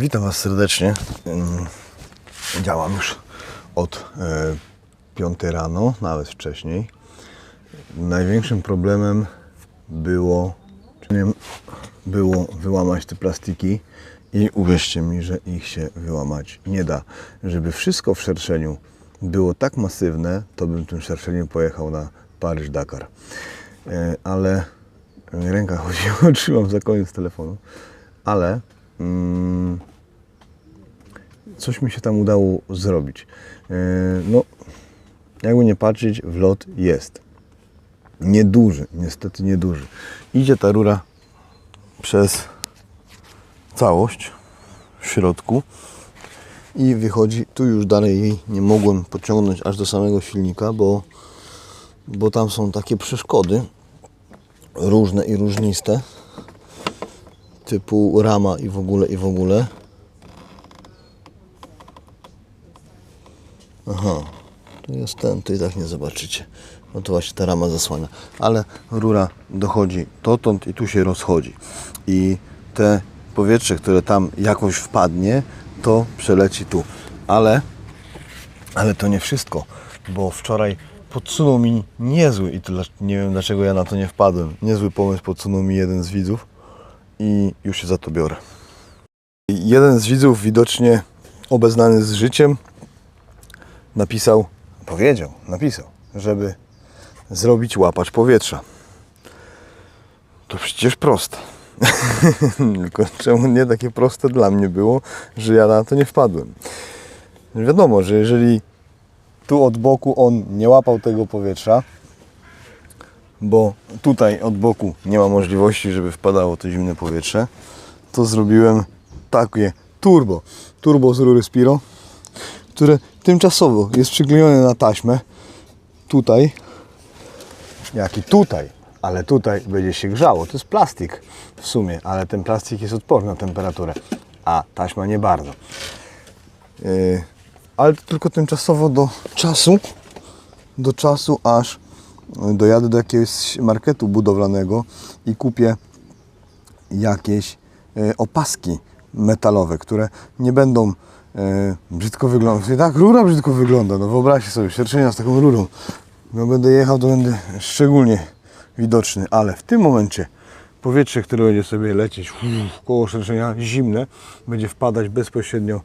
Witam Was serdecznie. Działam już od e, 5 rano, nawet wcześniej. Największym problemem było, było wyłamać te plastiki i uwierzcie mi, że ich się wyłamać nie da. Żeby wszystko w szerszeniu było tak masywne, to bym tym szerszeniem pojechał na Paryż-Dakar. E, ale ręka chodziła, trzymam za koniec telefonu, ale mm, coś mi się tam udało zrobić. E, No, jakby nie patrzeć, wlot jest. Nieduży, niestety nieduży. Idzie ta rura przez całość w środku i wychodzi. Tu już dalej jej nie mogłem pociągnąć aż do samego silnika, bo, bo tam są takie przeszkody różne i różniste typu rama i w ogóle i w ogóle. Aha, tu jest ten, to i tak nie zobaczycie. No to właśnie ta rama zasłania. Ale rura dochodzi dotąd i tu się rozchodzi. I te powietrze, które tam jakoś wpadnie, to przeleci tu. Ale, ale to nie wszystko, bo wczoraj podsunął mi niezły, i to nie wiem dlaczego ja na to nie wpadłem, niezły pomysł podsunął mi jeden z widzów i już się za to biorę. Jeden z widzów widocznie obeznany z życiem napisał, powiedział, napisał, żeby zrobić łapacz powietrza. To przecież proste. Tylko czemu nie takie proste dla mnie było, że ja na to nie wpadłem. Wiadomo, że jeżeli tu od boku on nie łapał tego powietrza, bo tutaj od boku nie ma możliwości, żeby wpadało to zimne powietrze, to zrobiłem takie turbo, turbo z rury Spiro, które tymczasowo jest przyklejone na taśmę. Tutaj, jak i tutaj, ale tutaj będzie się grzało. To jest plastik w sumie, ale ten plastik jest odporny na temperaturę, a taśma nie bardzo. Yy, ale tylko tymczasowo do czasu, do czasu aż dojadę do jakiegoś marketu budowlanego i kupię jakieś e, opaski metalowe, które nie będą e, brzydko wyglądać. I tak rura brzydko wygląda, no wyobraźcie sobie, szerszenia z taką rurą. No będę jechał, to będę szczególnie widoczny, ale w tym momencie powietrze, które będzie sobie lecieć uff, koło szerszenia, zimne, będzie wpadać bezpośrednio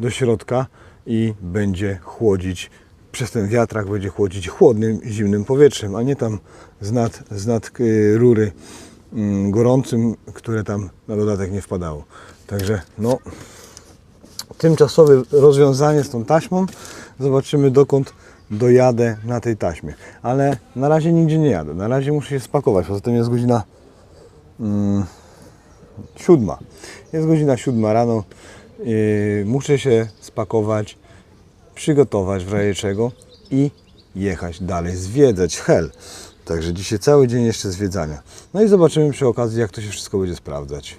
do środka i będzie chłodzić przez ten wiatrak będzie chłodzić chłodnym, zimnym powietrzem, a nie tam z nad, z nad y, rury mm, gorącym, które tam na dodatek nie wpadało. Także no, tymczasowe rozwiązanie z tą taśmą. Zobaczymy dokąd dojadę na tej taśmie. Ale na razie nigdzie nie jadę. Na razie muszę się spakować. Poza tym jest godzina mm, siódma. Jest godzina siódma rano. Yy, muszę się spakować, przygotować w razie czego i jechać dalej, zwiedzać hel. Także dzisiaj cały dzień jeszcze zwiedzania. No i zobaczymy przy okazji, jak to się wszystko będzie sprawdzać.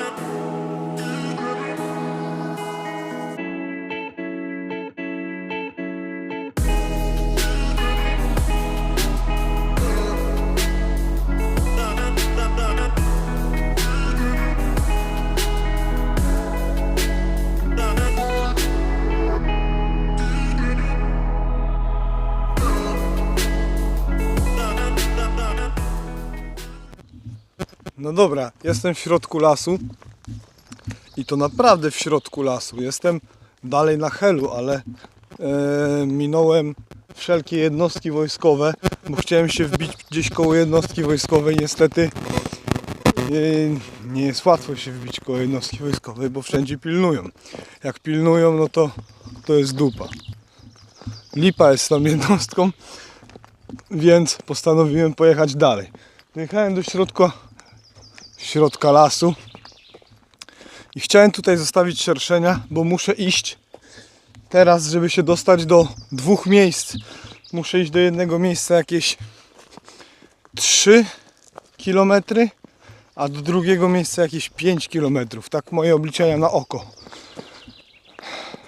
wanna No dobra, jestem w środku lasu i to naprawdę w środku lasu. Jestem dalej na Helu, ale e, minąłem wszelkie jednostki wojskowe, bo chciałem się wbić gdzieś koło jednostki wojskowej. Niestety e, nie jest łatwo się wbić koło jednostki wojskowej, bo wszędzie pilnują. Jak pilnują, no to to jest dupa. Lipa jest tą jednostką, więc postanowiłem pojechać dalej. Dojechałem do środka środka lasu. I chciałem tutaj zostawić szerszenia, bo muszę iść teraz, żeby się dostać do dwóch miejsc. Muszę iść do jednego miejsca jakieś 3 km, a do drugiego miejsca jakieś 5 km. Tak moje obliczenia na oko.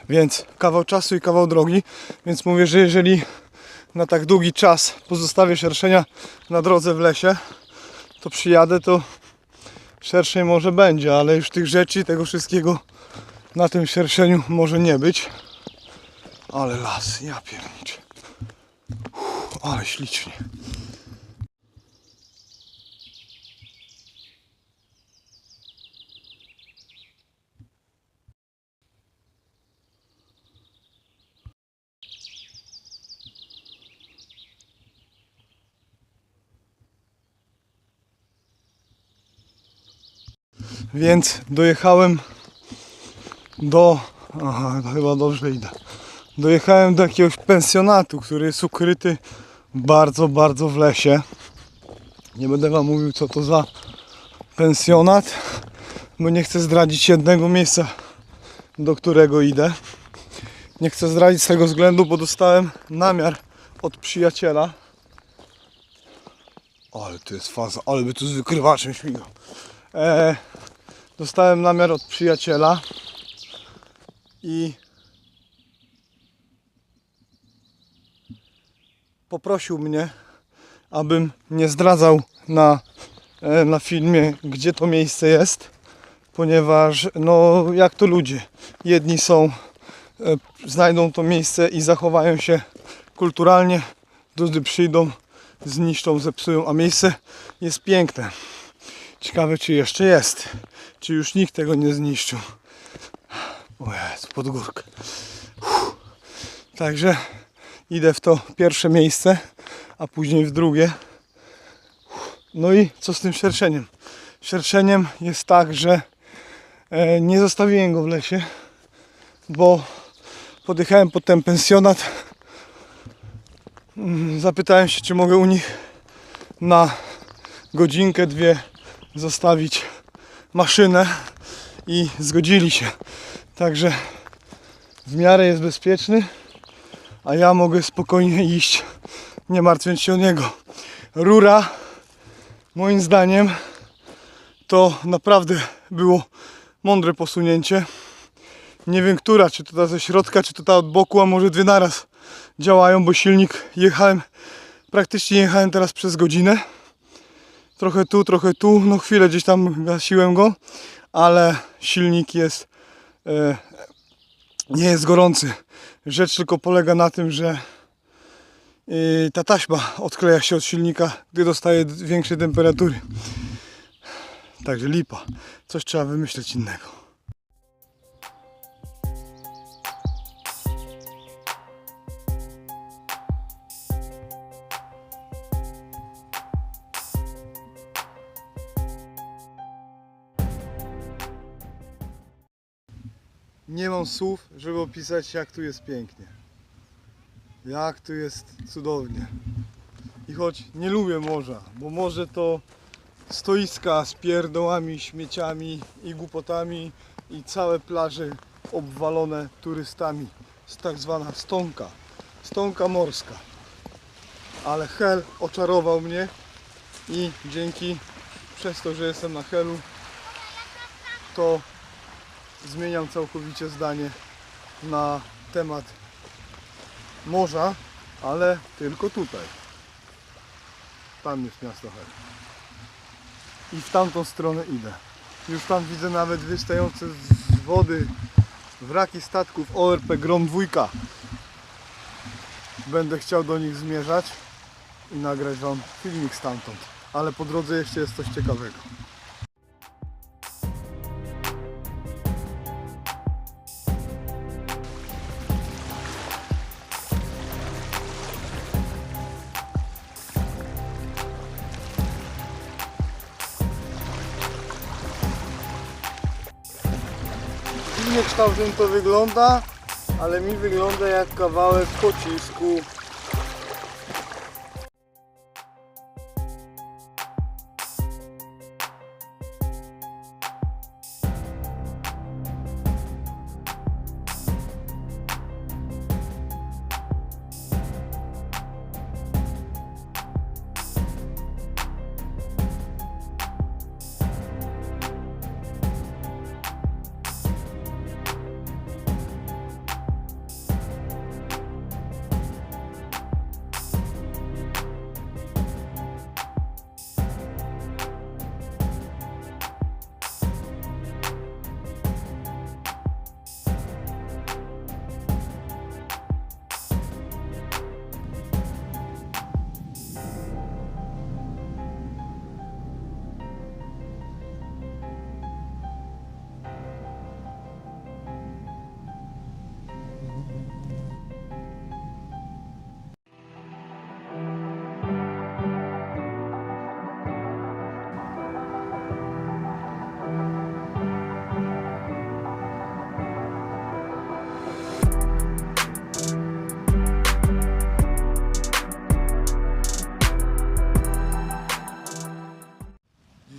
Więc kawał czasu i kawał drogi. Więc mówię, że jeżeli na tak długi czas pozostawię szerszenia na drodze w lesie, to przyjadę, to szerszej może będzie, ale już tych rzeczy, tego wszystkiego na tym szerszeniu może nie być. Ale las, ja pierniczę. Ale ślicznie. Więc dojechałem do. Aha, chyba dobrze idę. Dojechałem do jakiegoś pensjonatu, który jest ukryty bardzo, bardzo w lesie. Nie będę wam mówił, co to za pensjonat, bo nie chcę zdradzić jednego miejsca, do którego idę. Nie chcę zdradzić z tego względu, bo dostałem namiar od przyjaciela. Ale to jest faza, ale by tu z wykrywaczem śmigał. E, dostałem namiar od przyjaciela i poprosił mnie, abym nie zdradzał na, e, na filmie, gdzie to miejsce jest, ponieważ no jak to ludzie, jedni są, e, znajdą to miejsce i zachowają się kulturalnie, drudzy przyjdą, zniszczą, zepsują, a miejsce jest piękne. Ciekawe, czy jeszcze jest. Czy już nikt tego nie zniszczył. O Jezu, pod górkę. Uff. Także idę w to pierwsze miejsce, a później w drugie. Uff. No i co z tym szerszeniem? Szerszeniem jest tak, że e, nie zostawiłem go w lesie, bo podjechałem pod ten pensjonat. Mm, Zapytałem się, czy mogę u nich na godzinkę, dwie zostawić maszynę i zgodzili się. Także w miarę jest bezpieczny, a ja mogę spokojnie iść, nie martwiąc się o niego. Rura, moim zdaniem, to naprawdę było mądre posunięcie. Nie wiem, która, czy to ta ze środka, czy to ta od boku, a może dwie naraz działają, bo silnik jechałem, praktycznie jechałem teraz przez godzinę trochę tu, trochę tu, no chwilę gdzieś tam gasiłem go, ale silnik jest e, nie jest gorący. Rzecz tylko polega na tym, że e, ta taśma odkleja się od silnika, gdy dostaje większej temperatury. Także lipa. Coś trzeba wymyśleć innego. Nie mam słów, żeby opisać jak tu jest pięknie. Jak tu jest cudownie. I choć nie lubię morza, bo morze to stoiska z pierdołami, śmieciami i głupotami i całe plaże obwalone turystami. Jest tak zwana stonka. Stonka morska. Ale Hel oczarował mnie i dzięki przez to, że jestem na Helu to zmieniam całkowicie zdanie na temat morza, ale tylko tutaj. Tam jest miasto Hel. I w tamtą stronę idę. Już tam widzę nawet wystające z wody wraki statków ORP Grom 2. Będę chciał do nich zmierzać i nagrać Wam filmik stamtąd. Ale po drodze jeszcze jest coś ciekawego. Kształtem to wygląda, ale mi wygląda jak kawałek pocisku.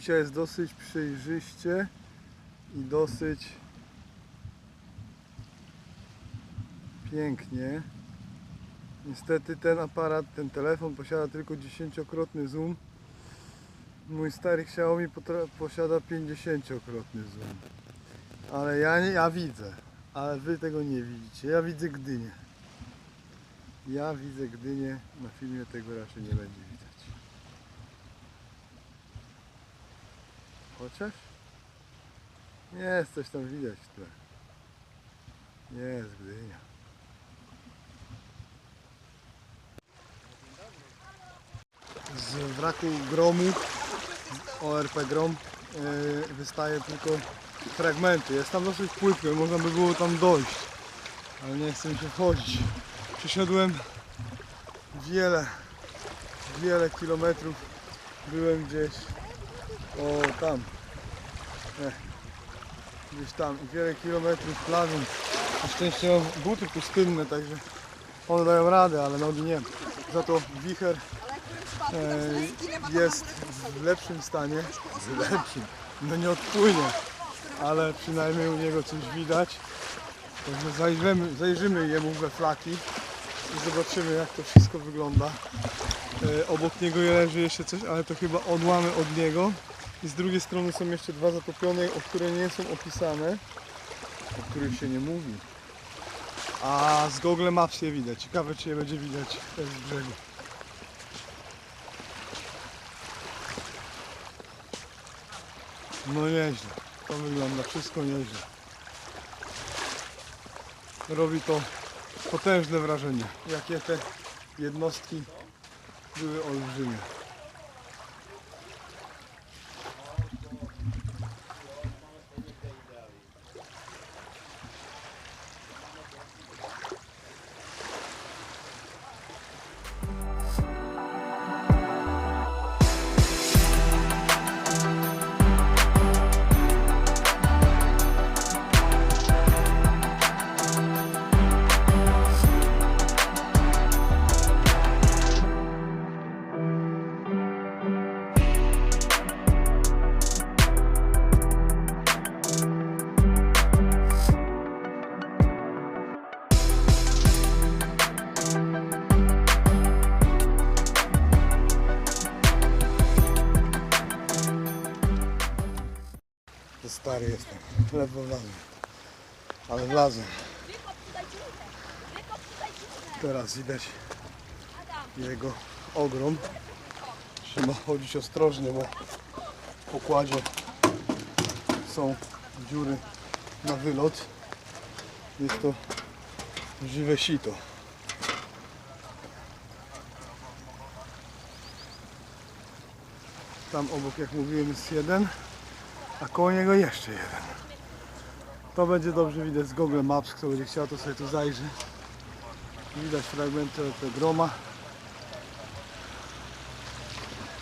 Dzisiaj jest dosyć przejrzyście i dosyć pięknie. Niestety ten aparat, ten telefon posiada tylko dziesięciokrotny zoom. Mój stary Xiaomi posiada 50-krotny zoom. Ale ja, nie, ja widzę, ale wy tego nie widzicie. Ja widzę Gdynię. Ja widzę Gdynię, na filmie tego raczej nie będzie widać. Chociaż? Jest, coś tam widać w tle. Jest Gdynia. Z wraku gromu, ORP Grom, yy, wystaje tylko fragmenty. Jest tam dosyć płytko, można by było tam dojść, ale nie chcę się wchodzić. Przeszedłem wiele, wiele kilometrów. Byłem gdzieś o tam. Nie. Gdzieś tam. I wiele kilometrów plażą. Na szczęście mam buty pustynne, także one dają radę, ale nogi nie. Za to wicher e, jest w lepszym stanie. W lepszym. No nie odpłynie, ale przynajmniej u niego coś widać. Także zajrzymy, zajrzymy jemu we flaki i zobaczymy jak to wszystko wygląda. E, obok niego leży jeszcze coś, ale to chyba odłamy od niego. I z drugiej strony są jeszcze dwa zatopione, o które nie są opisane, o których się nie mówi. A z Google Maps je widać. Ciekawe czy je będzie widać z brzegu. No nieźle. To wygląda wszystko nieźle. Robi to potężne wrażenie. Jakie te jednostki były olbrzymie. Ledwo wlazłem. Ale wlazłem. Teraz widać jego ogrom. Trzeba chodzić ostrożnie, bo w pokładzie są dziury na wylot. Jest to żywe sito. Tam obok, jak mówiłem, jest jeden, a koło niego jeszcze jeden. To będzie dobrze widać z Google Maps, kto będzie chciał, to sobie tu zajrzy. Widać fragmenty tego groma.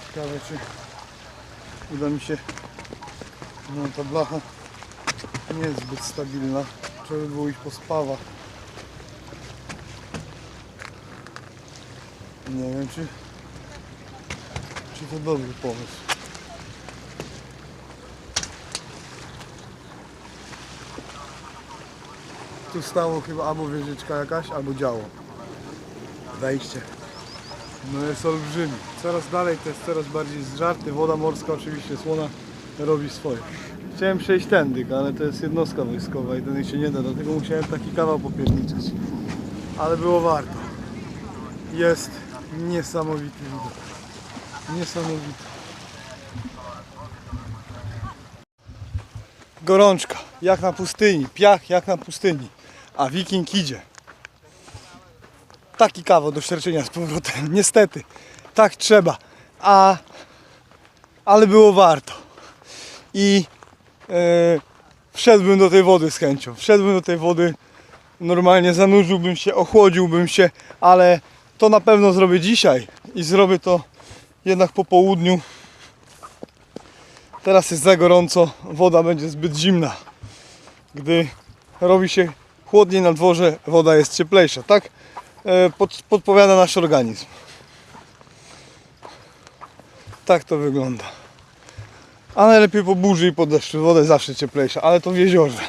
Ciekawe, czy uda mi się. No ta blacha nie jest zbyt stabilna. Trzeba by było iść po spawach. Nie wiem, czy, czy to dobry pomysł. Tu stało chyba albo wieżyczka jakaś, albo działo. Wejście. No jest olbrzymi. Coraz dalej to jest coraz bardziej zżarty. Woda morska oczywiście, słona robi swoje. Chciałem przejść tędy, ale to jest jednostka wojskowa i tędy się nie da, dlatego musiałem taki kawał popierniczać. Ale było warto. Jest niesamowity widok. Niesamowity. Gorączka, jak na pustyni, piach jak na pustyni, a wiking idzie. Taki kawał do ścierczenia z powrotem, niestety, tak trzeba, a, ale było warto. I e, wszedłbym do tej wody z chęcią, wszedłbym do tej wody, normalnie zanurzyłbym się, ochłodziłbym się, ale to na pewno zrobię dzisiaj i zrobię to jednak po południu. Teraz jest za gorąco, woda będzie zbyt zimna. Gdy robi się chłodniej na dworze, woda jest cieplejsza. Tak e, pod, podpowiada nasz organizm. Tak to wygląda. A najlepiej po burzy i po deszczu. Woda jest zawsze cieplejsza, ale to w jeziorze.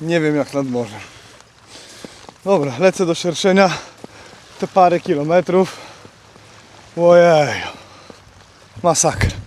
Nie wiem jak nad morzem. Dobra, lecę do szerszenia. Te parę kilometrów. Ojej. Masakra.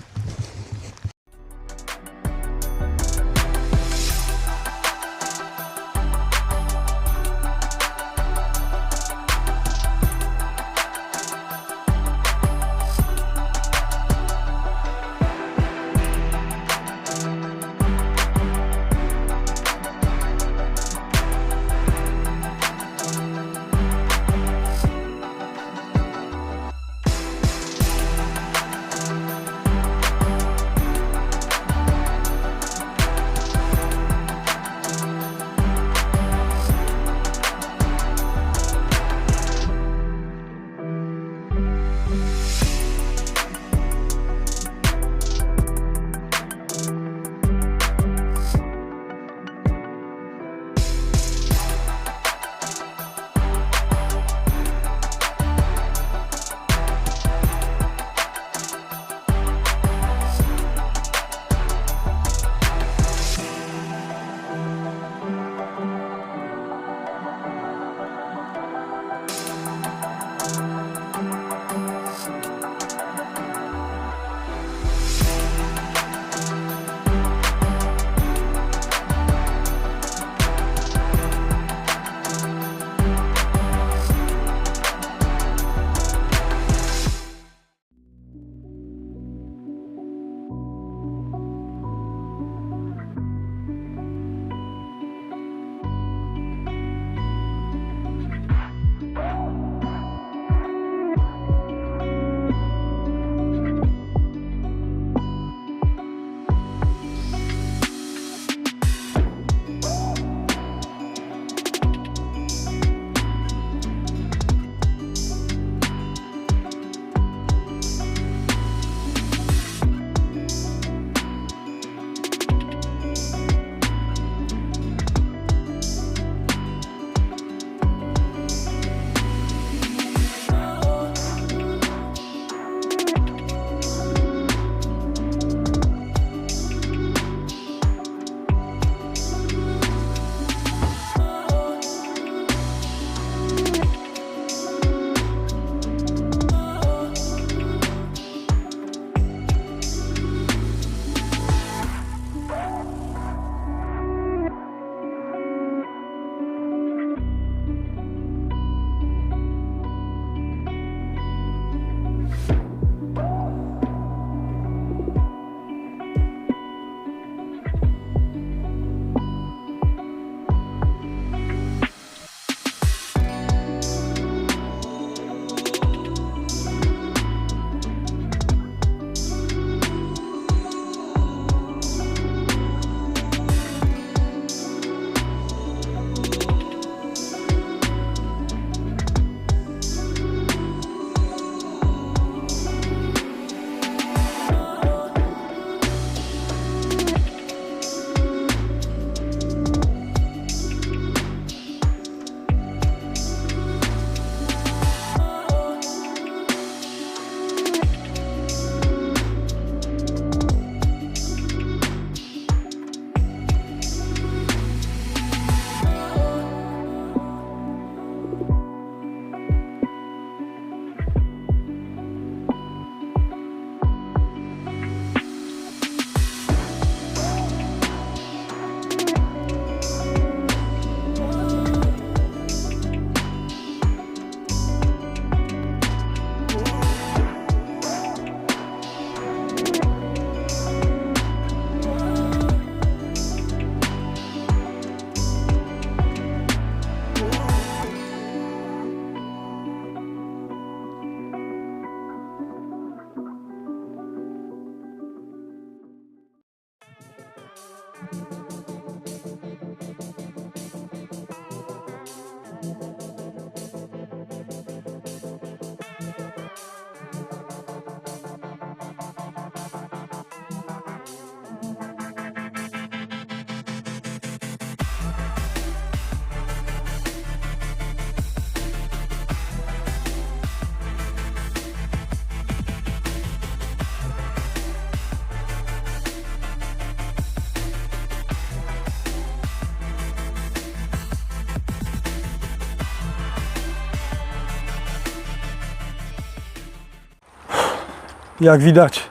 Jak widać,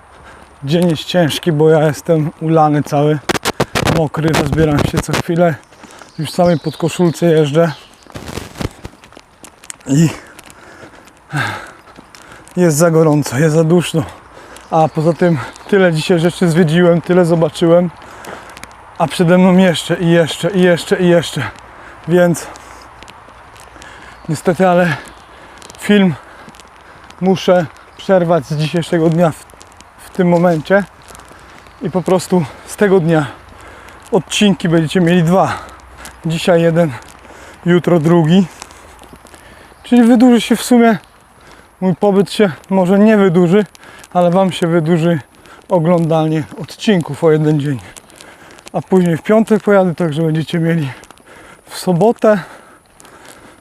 dzień jest ciężki, bo ja jestem ulany cały, mokry, rozbieram się co chwilę. Już w samej podkoszulce jeżdżę. I jest za gorąco, jest za duszno. A poza tym tyle dzisiaj rzeczy zwiedziłem, tyle zobaczyłem. A przede mną jeszcze i jeszcze i jeszcze i jeszcze. Więc niestety, ale film muszę przerwać z dzisiejszego dnia w, w tym momencie i po prostu z tego dnia odcinki będziecie mieli dwa. Dzisiaj jeden, jutro drugi. Czyli wydłuży się w sumie mój pobyt się może nie wydłuży, ale Wam się wydłuży oglądanie odcinków o jeden dzień. A później w piątek pojadę, także będziecie mieli w sobotę,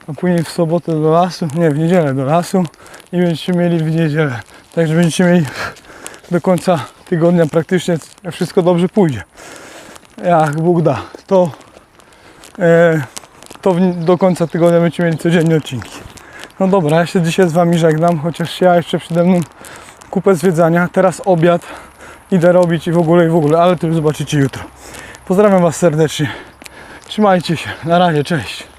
a później w sobotę do lasu, nie, w niedzielę do lasu i będziecie mieli w niedzielę. Także będziecie mieli do końca tygodnia praktycznie, jak wszystko dobrze pójdzie. Jak Bóg da, to, e, to w, do końca tygodnia będziecie mieli codziennie odcinki. No dobra, ja się dzisiaj z Wami żegnam, chociaż ja jeszcze przede mną kupę zwiedzania. Teraz obiad idę robić i w ogóle, i w ogóle, ale to już zobaczycie jutro. Pozdrawiam Was serdecznie. Trzymajcie się. Na razie, cześć.